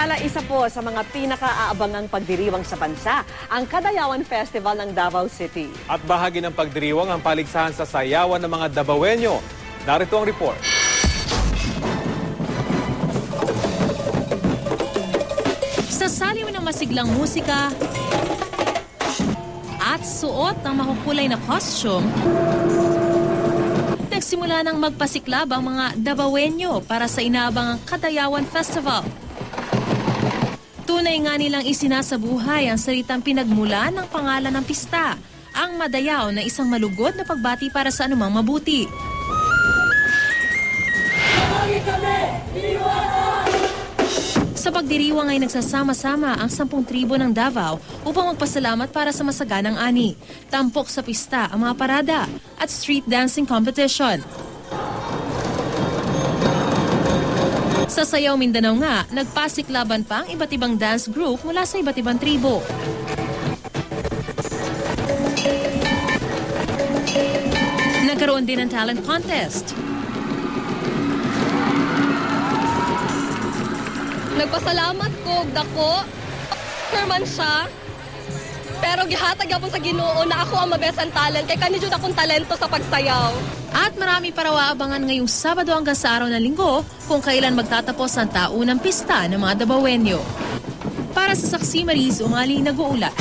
Samantala, isa po sa mga pinaka-aabangang pagdiriwang sa bansa, ang Kadayawan Festival ng Davao City. At bahagi ng pagdiriwang ang paligsahan sa sayawan ng mga Dabawenyo. Narito ang report. Sa saliw ng masiglang musika at suot ng makukulay na costume, nagsimula ng magpasiklab ang mga Dabawenyo para sa inaabangang Kadayawan Festival. Tunay nga nilang isinasabuhay ang salitang pinagmula ng pangalan ng pista, ang madayaw na isang malugod na pagbati para sa anumang mabuti. Sa pagdiriwang ay nagsasama-sama ang sampung tribo ng Davao upang magpasalamat para sa masaganang ani. Tampok sa pista ang mga parada at street dancing competition. Sa Sayaw Mindanao nga, nagpasiklaban pa ang iba't ibang dance group mula sa iba't ibang tribo. Nagkaroon din ng talent contest. Nagpasalamat ko, dako, man siya. Pero gihatag yapon sa Ginoo na ako ang mabesang talent kay kani jud akong talento sa pagsayaw. At marami para waabangan ngayong Sabado hanggang sa araw ng Linggo kung kailan magtatapos ang taunang pista ng mga Dabawenyo. Para sa Saksi Maris, umali nag-uulat.